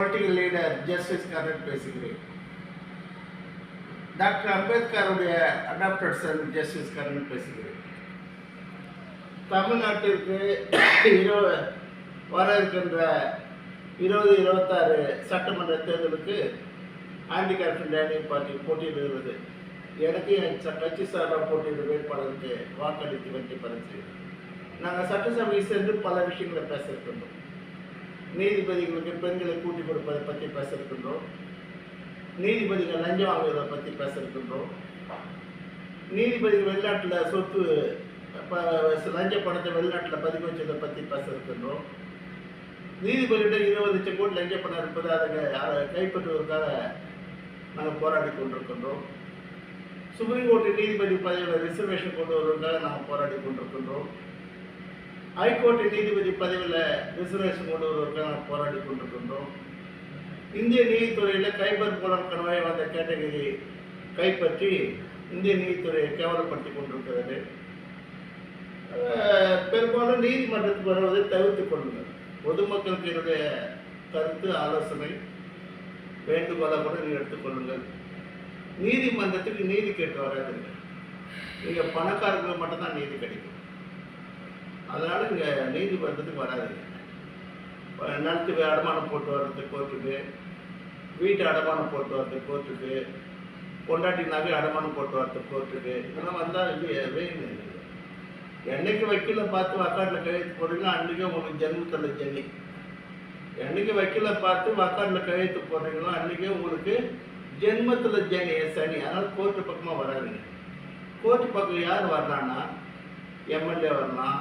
Political leader justice Karnan பேசுகிறேன் doctor அம்பேத்கருடைய adapted Sun justice Karnan பேசுகிறேன் தமிழ்நாட்டிற்கு இருபது வர இருக்கின்ற இருபது இருபத்தாறு சட்டமன்ற தேர்தலுக்கு ஆன்டி கரப்ஷன் டேனியல் பார்ட்டி போட்டியிடுகிறது. எனக்கு என் கட்சி சார்பாக போட்டியிடும் வேட்பாளருக்கு வாக்களித்து வெற்றி பெற செய்யும் நாங்கள் சட்டசபையை சென்று பல விஷயங்களை பேச இருக்கின்றோம். நீதிபதிகளுக்கு பெண்களை கூட்டி கொடுப்பதை பற்றி பேசிருக்கின்றோம். நீதிபதிகள் லஞ்சம் வாங்குவதை பற்றி பேச நீதிபதி நீதிபதிகள் வெளிநாட்டில் சொத்து லஞ்ச பணத்தை வெளிநாட்டில் பதிவு வச்சதை பற்றி பேசிருக்கின்றோம். நீதிபதியிடம் இருபது லட்சம் கோடி லஞ்ச பணம் இருப்பது அதை அதை கைப்பற்றுவதற்காக நாங்கள் போராடி கொண்டிருக்கின்றோம். சுப்ரீம் கோர்ட்டு நீதிபதி பதவியில் ரிசர்வேஷன் கொண்டு வருவதற்காக நாங்கள் போராடி கொண்டிருக்கின்றோம். ஹைகோர்ட் நீதிபதி பதவியில் ரிசர்வேஷன் கொண்டு நாங்கள் போராடி கொண்டிருக்கின்றோம். இந்திய நீதித்துறையில் கைபர் புலன் கணவாய் வந்த கேட்டகரி கைப்பற்றி இந்திய நீதித்துறையை கேவலப்படுத்தி கொண்டிருக்கிறது. பெரும்பாலும் நீதிமன்றத்துக்கு வருவதை தவிர்த்து கொள்ளுங்கள். பொதுமக்களுக்கு என்னுடைய கருத்து ஆலோசனை வேண்டுகோளாக கூட நீங்கள் எடுத்துக்கொள்ளுங்கள் நீதிமன்றத்துக்கு நீதி கேட்டு வராதுங்க. நீங்கள் பணக்காரங்களுக்கு மட்டும்தான் நீதி கிடைக்கும். அதனால் இங்கே நீதிமன்றத்துக்கு வராதுங்க இப்ப நிலத்துக்கு அடமானம் போட்டு வர்றது கோர்ட்டுக்கு வீட்டு அடமானம் போட்டு வர்றது கோர்ட்டுக்கு பொண்டாட்டி நகை அடமானம் போட்டு வர்றது கோர்ட்டுக்கு இதெல்லாம் வந்தால் இல்லையே வேணும் என்னைக்கு வக்கீல பார்த்து வக்காட்டில் கையெழுத்து போடுறீங்களோ அன்றைக்கே உங்களுக்கு ஜென்மத்தில் ஜெனி என்னைக்கு வக்கீல பார்த்து வக்காட்டில் கையெழுத்து போடுறீங்களோ அன்றைக்கே உங்களுக்கு ஜென்மத்தில் ஜனி சனி. அதனால் கோர்ட்டு பக்கமாக வராதுங்க. கோர்ட்டு பக்கம் யார் வர்றான்னா எம்எல்ஏ வரலாம்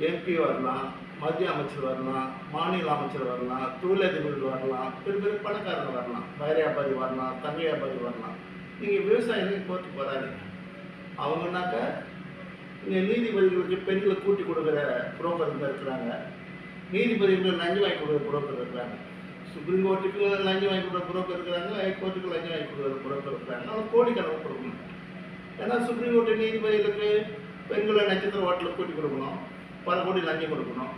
எம்பி வரலாம் மத்திய அமைச்சர் வரலாம் மாநில அமைச்சர் வரலாம் தொழிலதிபர்கள் வரலாம் பெரிய பெரிய பணக்காரங்க வரலாம் வைரியாபாரி வரலாம் தங்கையாபாரி வரலாம் நீங்கள் விவசாயிகள் கோர்ட்டுக்கு வராதீங்க அவங்கனாக்க இங்கே நீதிபதிகளுக்கு பெண்களை கூட்டி கொடுக்குற புரோக்கருங்க இருக்கிறாங்க. நீதிபதிகளுக்கு லஞ்சம் வாங்கி கொடுக்குற புரோக்கர் இருக்கிறாங்க. சுப்ரீம் கோர்ட்டுக்கு லஞ்சம் வாங்கி கொடுக்குற புரோக்கர் இருக்கிறாங்க ஹைகோர்ட்டுக்கு லஞ்சம் வாங்கி கொடுக்குற புரோக்கர் இருக்கிறாங்க. ஆனால் கோடிக்கணக்கு கொடுக்கணும். ஏன்னா சுப்ரீம் கோர்ட்டு நீதிபதிகளுக்கு பெண்களை நட்சத்திர ஹோட்டலுக்கு கூட்டி கொடுக்கணும். பல கோடி லஞ்சம் கொடுக்கணும்.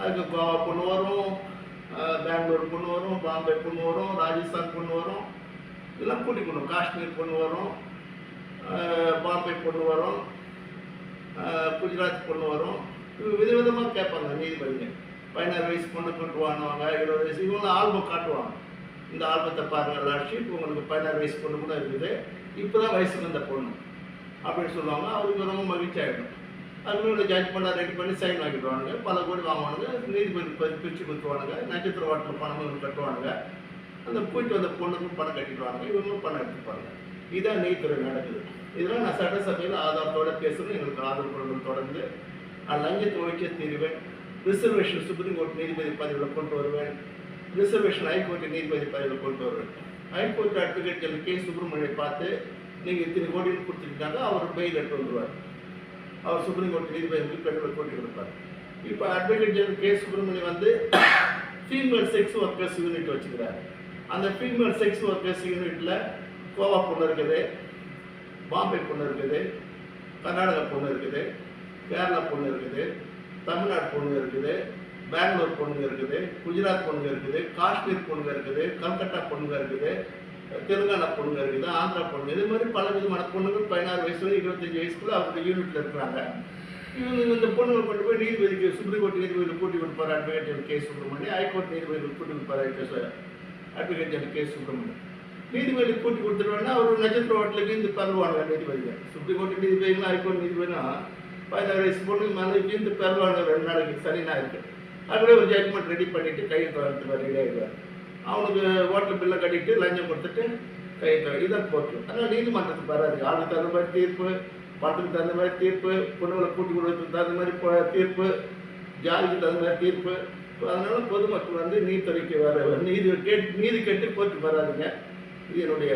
அதுக்கு கோவா பொண்ணு வரும் பெங்களூர் பொண்ணு வரும் பாம்பே பொண்ணு வரும் ராஜஸ்தான் பொண்ணு வரும் இதெல்லாம் கூட்டி காஷ்மீர் பொண்ணு வரும் பாம்பே பொண்ணு வரும் குஜராத் பொண்ணு வரும். இது விதவிதமாக கேட்பாங்க நீதிபதிங்க. பதினாறு வயசு பொண்ணு கொண்டு வாங்குவாங்க இருபது வயசு இவங்க ஆல்பம் காட்டுவாங்க. இந்த ஆல்பத்தை பாருங்க லாஸ்ட் உங்களுக்கு பதினாறு வயசு பொண்ணு கூட இருக்குது. இப்போ தான் வயசுக்கு வந்த பொண்ணு. அப்படின்னு சொல்லுவாங்க. அவருக்கு ரொம்ப மகிழ்ச்சி ஆகிடும் அதுக்குள்ள ஜட்ஜ்மெண்ட்டாக ரெடி பண்ணி சைன் வாங்கிடுவானுங்க. பல கோடி வாங்குவானுங்க. நீதிபதி பிரித்து கொடுத்துருவானுங்க. நட்சத்திர வாட்டில் பணம் கட்டுவானுங்க. அந்த போயிட்டு வந்த பொண்ணுக்கும் பணம் கட்டிடுவானுங்க. இவங்களும் பணம் எடுத்துப்பாங்க. இதுதான் நீதித்துறை நடக்குது. இதெல்லாம் நான் சட்டசபையில் ஆதாரத்தோட பேசுகிறேன் எங்களுக்கு ஆதரவு குரல்கள் தொடர்ந்து. நான் லஞ்சத்தை ஒழிக்க தீருவேன். ரிசர்வேஷன் சுப்ரீம் கோர்ட் நீதிபதி பதவியில் கொண்டு வருவேன். ரிசர்வேஷன் ஹைகோர்ட்டு நீதிபதி பதவியில் கொண்டு வருவேன். High court advocate general K. சுப்பிரமணியை பார்த்து நீங்கள் இத்தனை கோடின்னு கொடுத்துருக்காங்க அவர் பெயில் எடுத்து வந்துருவார். அவர் சுப்ரீம் கோர்ட் நீதிபதி பெண்களை போட்டி கொடுப்பார். இப்போ அட்வொகேட் ஜெனரல் கே சுப்பிரமணியம் வந்து ஃபீமேல் செக்ஸ் ஒர்க்கர்ஸ் யூனிட் வச்சுக்கிறார். அந்த ஃபீமேல் செக்ஸ் ஒர்க்கர்ஸ் யூனிட்டில் கோவா பொண்ணு இருக்குது பாம்பே பொண்ணு இருக்குது கர்நாடகா பொண்ணு இருக்குது கேரளா பொண்ணு இருக்குது தமிழ்நாடு பொண்ணு இருக்குது பெங்களூர் பொண்ணுங்க இருக்குது குஜராத் பொண்ணுங்க இருக்குது காஷ்மீர் பொண்ணுங்க இருக்குது கல்கட்டா பொண்ணுங்க இருக்குது தெலுங்கானா பொண்ணுங்க இருக்குது ஆந்திரா பொண்ணு இது மாதிரி பல விதமான பொண்ணுகள் பதினாறு வயசுல இருபத்தஞ்சு வயசுக்குள்ள அவங்க யூனிட்ல இருக்கிறாங்க. இவங்க இந்த பொண்ணுங்களை கொண்டு போய் நீதிபதிக்கு சுப்ரீம் கோர்ட் நீதிபதியில் கூட்டி கொடுப்பார் அட்வொகேட் கே சுப்பிரமணியம் ஹைகோர்ட் நீதிபதிகள் கூட்டி கொடுப்பார் அட்வொகேட் கே சுப்பிரமணியம் நீதிபதி கூட்டி கொடுத்துருவாங்கன்னா அவர் நட்சத்திர ஹோட்டலுக்கு இந்த பரவாங்க நீதிபதிகள். சுப்ரீம் கோர்ட் நீதிபதிகளும் ஹைகோர்ட் நீதிபதினா பதினாறு வயசு பொண்ணு மனைவிக்கு இந்த பரவாங்க ரெண்டு நாளைக்கு சனி இருக்கு. அப்படியே ஒரு ஜட்மெண்ட் ரெடி பண்ணிட்டு கையில் தொடர்ந்து ரெடி ஆகிடுவார் அவனுக்கு ஹோட்டல் பில்லை கட்டிட்டு லஞ்சம் கொடுத்துட்டு கை இதை போட்டு அதனால் நீதிமன்றத்துக்கு வராது. ஆளுக்கு தகுந்த மாதிரி தீர்ப்பு பணத்துக்கு தகுந்த மாதிரி தீர்ப்பு பொண்ணுங்களை கூட்டி கொடுக்கறதுக்கு தகுந்த மாதிரி தீர்ப்பு ஜாதிக்கு தகுந்த மாதிரி தீர்ப்பு. அதனால பொதுமக்கள் வந்து நீதித்துறைக்கு வர நீதி கேட் நீதி கேட்டு கோர்ட்டுக்கு வராதுங்க. இது என்னுடைய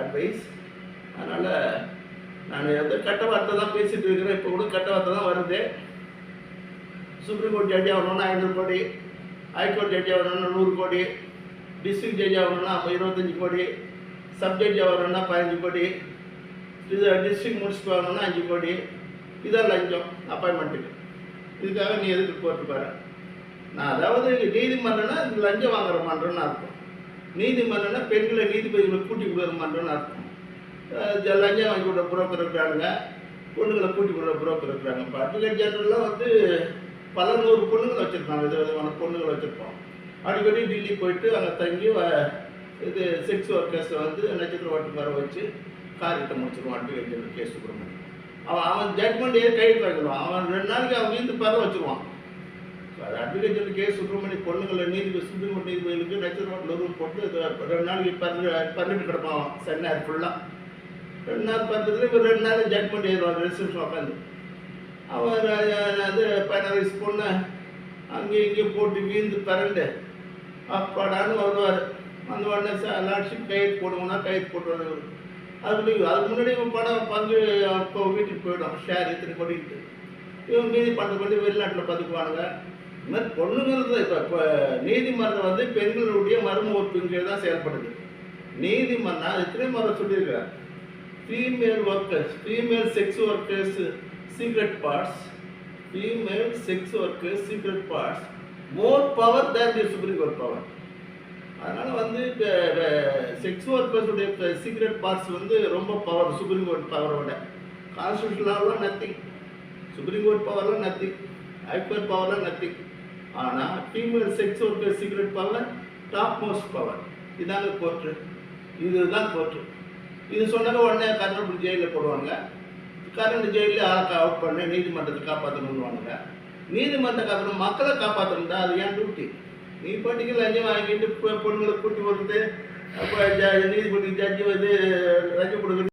அட்வைஸ் அதனால் நான் வந்து கட்ட வார்த்தை தான் பேசிட்டு இருக்கிறேன். இப்போ கூட கட்ட வார்த்தை தான் வருது. சுப்ரீம் கோர்ட் ஜட்ஜி ஆகணும்னா ஐநூறு கோடி ஹைகோர்ட் ஜட்ஜி ஆகணும்னா நூறு கோடி டிஸ்ட்ரிக்ட் ஜட்ஜி ஆகணும்னா அப்போ இருபத்தஞ்சி கோடி சப் ஜட்ஜி ஆகணும்னா பதினஞ்சு கோடி இது டிஸ்ட்ரிக்ட் முனிசிபல் ஆகணும்னா அஞ்சு கோடி இதான் லஞ்சம் அப்பாயின்மெண்ட்டுக்கு இதுக்காக நீ எதுக்கு கோர்ட்டு பாரு நான் அதாவது நீதிமன்றம்னா இது லஞ்சம் வாங்குற மன்றம்னு அர்த்தம். நீதிமன்றம்னா பெண்களை நீதிபதிகளை கூட்டி கொடுக்குற மன்றம்னு அர்த்தம் லஞ்சம் வாங்கி கொடுக்குற புரோக்கர் இருக்கிறாங்க பொண்ணுங்களை கூட்டி கொடுக்குற புரோக்கர் இருக்கிறாங்க இப்போ அட்வொகேட் ஜெனரல்லாம் வந்து பல நூறு பொண்ணுங்களை வச்சுருக்காங்க வித விதமான பொண்ணுங்களை வச்சுருப்போம். அடிக்கடி டெல்லி போயிட்டு அங்கே தங்கி வ- இது செக்ஸ் ஒர்க்கர்ஸை வந்து நட்சத்திர ஓட்டு வர வச்சு காரியத்தை முடிச்சிருவான் அட்வொகேட் ஜெனரல் கே சுப்பிரமணியம் அவன் அவன் ஜட்மெண்ட் ஏன் கையில் வைக்கணும் அவன் ரெண்டு நாளைக்கு அவன் வீந்து பரவ வச்சிருவான். அது அட்வொகேட் கே சுப்பிரமணிய பொண்ணுங்களை நீதிபதி சுப்ரீம் கோர்ட் நீதிபதிகளுக்கு நட்சத்திர ஓட்டில் போட்டு இது ரெண்டு நாளைக்கு பர்மிட் பர்மிட் கிடப்பான் சென்னார் ஃபுல்லாக ரெண்டு நாள் பார்த்ததுல இப்போ ரெண்டு நாள் ஜட்மெண்ட் ஏறுவான் ரெசிப்ஷன் உட்காந்து அவன் அது பதினாறு பொண்ணை அங்கேயும் இங்கேயும் போட்டு வீழ்ந்து பிறண்டு அப்பாடான்னு வருவார். அந்த உடனே சார் லாட்ஷிப் கையெழுத்து போடுவோம்னா கையெழுத்து போட்டுருவாரு இவரு. அதுக்கு அதுக்கு முன்னாடி இவன் படம் பங்கு அப்போ வீட்டுக்கு போயிடும் ஷேர் இத்தனை கொடிக்கிட்டு இவன் மீதி பண்ண பண்ணி வெளிநாட்டில் பதுக்குவானுங்க. இந்த மாதிரி பொண்ணுங்கிறது இப்போ இப்போ நீதிமன்றம் வந்து பெண்களுடைய மர்ம ஒப்புங்கிறது தான் செயல்படுது. நீதிமன்றம் அது எத்தனை மரம் சொல்லியிருக்கிறேன் female workers female sex workers secret parts female sex workers secret parts more power than the supreme court power அதனால் வந்து செக்ஸ் ஒர்க்கர்ஸுடைய சீக்ரெட் பார்ட்ஸ் வந்து ரொம்ப பவர் சுப்ரீம் கோர்ட் பவரோட கான்ஸ்டியூஷன் லாவில் நத்திங் சுப்ரீம் கோர்ட் பவர்லாம் நத்திங் ஹைகோர்ட் பவர்லாம் nothing ஆனால் female sex worker secret power top most power இதாங்க கோர்ட்டு இதுதான் கோர்ட்டு இது சொன்னது உடனே கரண்ட் ஜெயிலில் போடுவாங்க. கரண்ட் ஜெயிலில் ஆளுக்கு அவுட் பண்ணி நீதிமன்றத்தை காப்பாற்றணுன்னுவாங்க நீதிமன்றத்துக்கு அப்புறம் மக்களை காப்பாற்றணும் தான் அது ஏன் டியூட்டி நீ பாட்டிக்கு லஞ்சம் வாங்கிட்டு பொண்ணுங்களை கூட்டி வருது அப்போ நீதிபதி ஜட்ஜி வந்து லஞ்சம் கொடுக்குறது